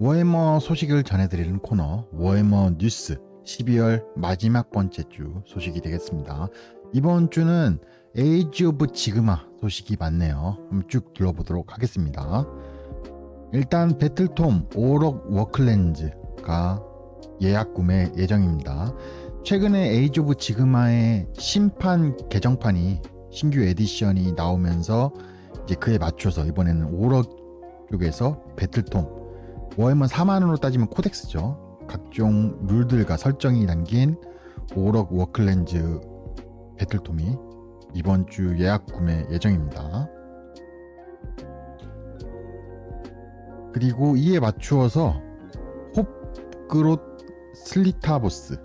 워해머 소식을 전해드리는 코너 워해머 뉴스 12월 마지막 번째 주 소식이 되겠습니다. 이번 주는 에이지 오브 지그마 소식이 많네요. 한번 쭉 둘러보도록 하겠습니다. 일단 배틀톰 오럭 워클랜즈가 예약 구매 예정입니다. 최근에 에이지 오브 지그마의 심판 개정판이 신규 에디션이 나오면서 이제 그에 맞춰서 이번에는 오럭 쪽에서 배틀톰 워해머 4만원으로 따지면 코덱스죠. 각종 룰들과 설정이 담긴 오럭 워클랜즈 배틀톰이 이번 주 예약 구매 예정입니다. 그리고 이에 맞추어서 홉그롯 슬리타보스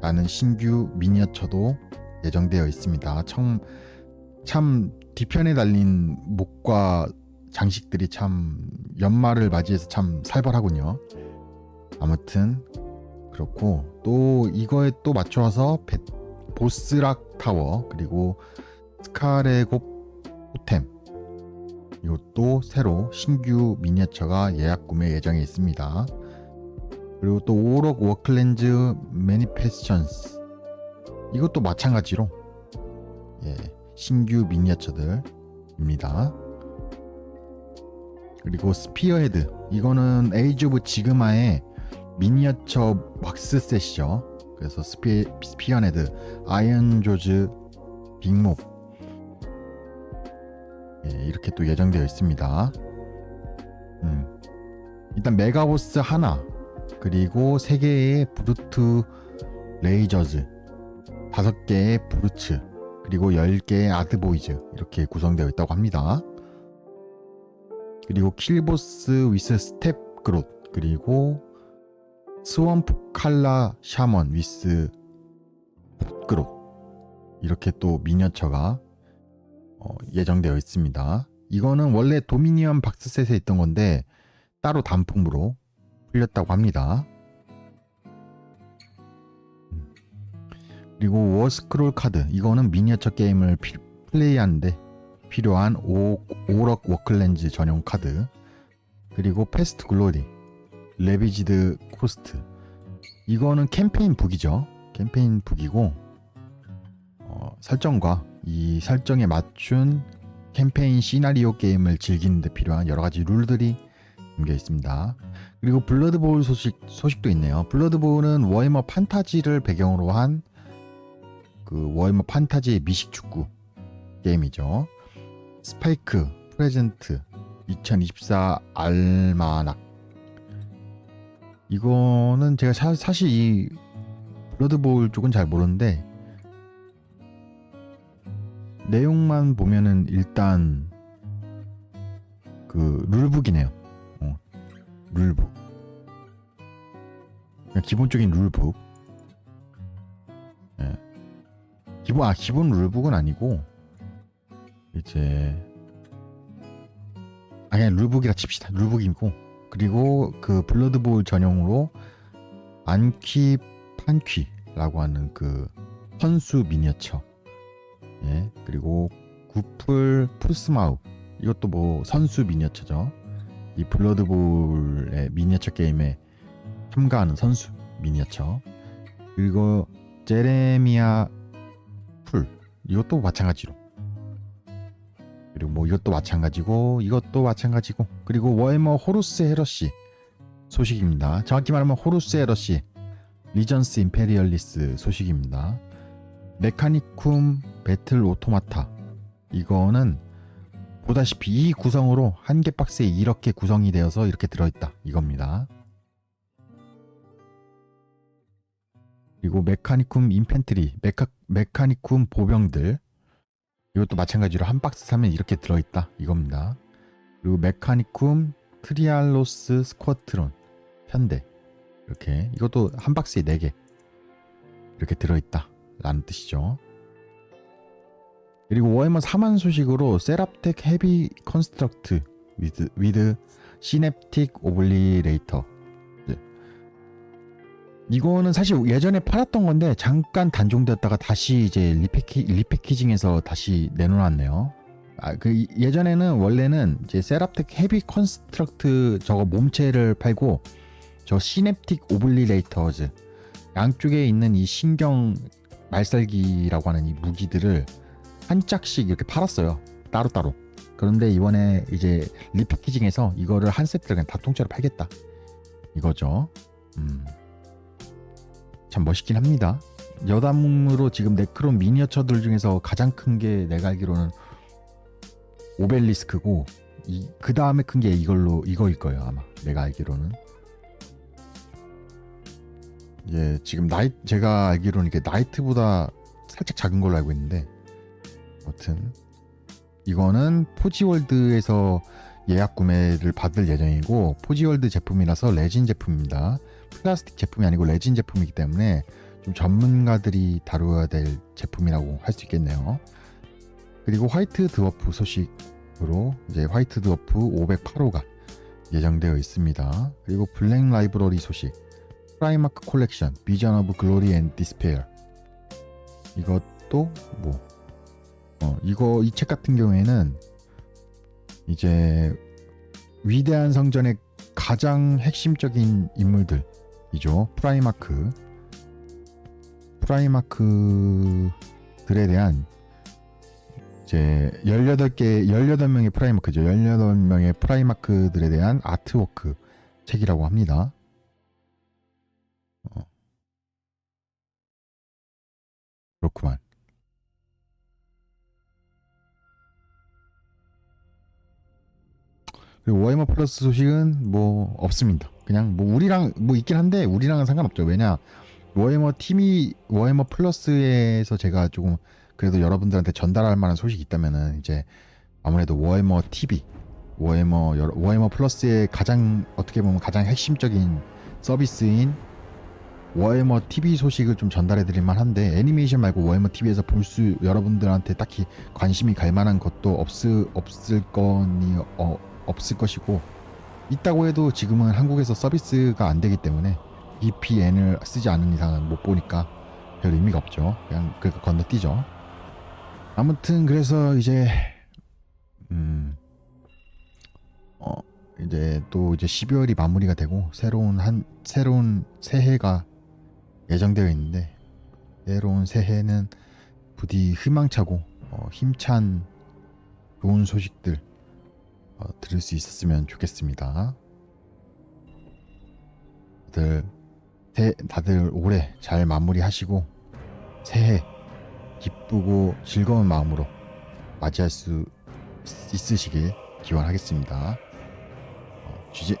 라는 신규 미니어처도 예정되어 있습니다. 참, 참 뒤편에 달린 목과 장식들이 참 연말을 맞이해서 참 살벌하군요. 아무튼 그렇고 또 이거에 또 맞춰서 베, 보스락 타워 그리고 스카레곱 호템 이것도 새로 신규 미니어처가 예약 구매 예정에 있습니다. 그리고 또 오럭 워클랜즈 매니페스션스 이것도 마찬가지로 예, 신규 미니어처들입니다. 그리고 스피어헤드 이거는 에이즈 오브 지그마의 미니어처 박스 셋이죠. 그래서 스피, 스피어헤드, 아이언 조즈, 빅몹 예, 이렇게 또 예정되어 있습니다. 음. 일단 메가보스 하나 그리고 세 개의 브루트 레이저즈 다섯 개의 브루츠 그리고 열 개의 아드보이즈 이렇게 구성되어 있다고 합니다. 그리고 킬보스 위스 스텝 그롯 그리고 스원프 칼라 샤먼 위스 그롯 이렇게 또 미니어처가 어, 예정되어 있습니다. 이거는 원래 도미니언 박스셋에 있던 건데 따로 단품으로 풀렸다고 합니다. 음. 그리고 워스크롤 카드 이거는 미니어처 게임을 피, 플레이하는데 필요한 오, 오럭 워클렌즈 전용 카드 그리고 패스트 글로리 레비지드 코스트 이거는 캠페인 북이죠 캠페인 북이고 어, 설정과 이 설정에 맞춘 캠페인 시나리오 게임을 즐기는 데 필요한 여러 가지 룰들이 담겨 있습니다. 그리고 블러드볼 소식 소식도 있네요. 블러드볼은 워해머 판타지를 배경으로 한 그 워해머 판타지 미식 축구 게임이죠. 스파이크 프레젠트 2024 알마낙 이거는 제가 사, 사실 이 블러드볼 쪽은 잘 모르는데 내용만 보면은 일단 그 룰북이네요. 어, 룰북. 그냥 기본적인 룰북. 예. 기본 아 기본 룰북은 아니고 이제 아 그냥 룰북이라 칩시다. 룰북이고 그리고 그 블러드볼 전용으로 안퀴 판퀴라고 하는 그 선수 미니어처 예, 그리고 구플 푸스마우 이것도 뭐 선수 미니어처죠. 이 블러드볼의 미니어처 게임에 참가하는 선수 미니어처. 그리고 제레미아 풀 이것도 마찬가지로. 그리고 뭐 이것도 마찬가지고 이것도 마찬가지고 그리고 워해머 호루스 헤러시 소식입니다. 정확히 말하면 호루스 헤러시 리전스 임페리얼리스 소식입니다. 메카니쿰 배틀 오토마타 이거는 보다시피 이 구성으로 한 개 박스에 이렇게 구성이 되어서 이렇게 들어있다 이겁니다. 그리고 메카니쿰 인펜트리 메카, 메카니쿰 보병들 이것도 마찬가지로 한 박스 사면 이렇게 들어있다. 이겁니다. 그리고 메카니쿰 트리알로스 스쿼트론 현대. 이렇게. 이것도 한 박스에 4개. 이렇게 들어있다. 라는 뜻이죠. 그리고 워해머 4만 소식으로 세랍텍 헤비 컨스트럭트 위드 위드 시냅틱 오블리레이터 이거는 사실 예전에 팔았던 건데 잠깐 단종되었다가 다시 이제 리패키, 리패키징해서 다시 내놓았네요. 아, 그 이- 예전에는 원래는 이제 세랍텍 헤비 컨스트럭트 저거 몸체를 팔고 저 시냅틱 오블리레이터즈 양쪽에 있는 이 신경 말살기라고 하는 이 무기들을 한 짝씩 이렇게 팔았어요. 따로따로. 그런데 이번에 이제 리패키징해서 이거를 한 세트를 그냥 다 통째로 팔겠다. 이거죠. 음. 참 멋있긴 합니다. 여담으로 지금 네크론 미니어처들 중에서 가장 큰 게 내가 알기로는 오벨리스크고 그 다음에 큰 게 이걸로 이거일 거예요 아마. 내가 알기로는. 예 지금 나이 제가 알기로는 이게 나이트보다 살짝 작은 걸로 알고 있는데 아무튼. 이거는 포지월드에서 예약 구매를 받을 예정이고 포지월드 제품이라서 레진 제품입니다 플라스틱 제품이 아니고 레진 제품이기 때문에 좀 전문가들이 다루어야 될 제품이라고 할 수 있겠네요. 그리고 화이트 드워프 소식으로 이제 화이트 드워프 508호가 예정되어 있습니다. 그리고 블랙 라이브러리 소식, 프라이마크 콜렉션, 비전 오브 글로리 앤 디스페어 이것도 뭐 어, 이거 이 책 같은 경우에는 이제 위대한 성전의 가장 핵심적인 인물들이죠. 프라이마크 프라이마크들에 대한 이제 18개 18명의 프라이마크죠. 18명의 프라이마크들에 대한 아트워크 책이라고 합니다. 어. 그렇구만. 그리고 워해머 플러스 소식은 뭐 없습니다. 그냥 뭐 우리랑 뭐 있긴 한데 우리랑은 상관없죠. 왜냐 워해머 팀이 워해머 플러스에서 제가 조금 그래도 여러분들한테 전달할 만한 소식이 있다면은 이제 아무래도 워해머 TV 워해머 여러- 워해머 플러스의 가장 어떻게 보면 가장 핵심적인 서비스인 워해머 TV 소식을 좀 전달해 드릴 만한데 애니메이션 말고 워해머 TV에서 볼 수 여러분들한테 딱히 관심이 갈 만한 것도 없을 없을 거니 어, 없을 것이고 있다고 해도 지금은 한국에서 서비스가 안 되기 때문에 VPN을 쓰지 않은 이상은 못 보니까 별 의미가 없죠. 그냥 그 건너뛰죠. 아무튼 그래서 이제 음, 어 이제 또 이제 12월이 마무리가 되고 새로운 한 새로운 새해가 예정되어 있는데 새로운 새해는 부디 희망차고 어, 힘찬 좋은 소식들 어, 들을 수 있었으면 좋겠습니다. 다들 새, 다들 올해 잘 마무리하시고 새해 기쁘고 즐거운 마음으로 맞이할 수 있- 있으시길 기원하겠습니다. 어, GJ,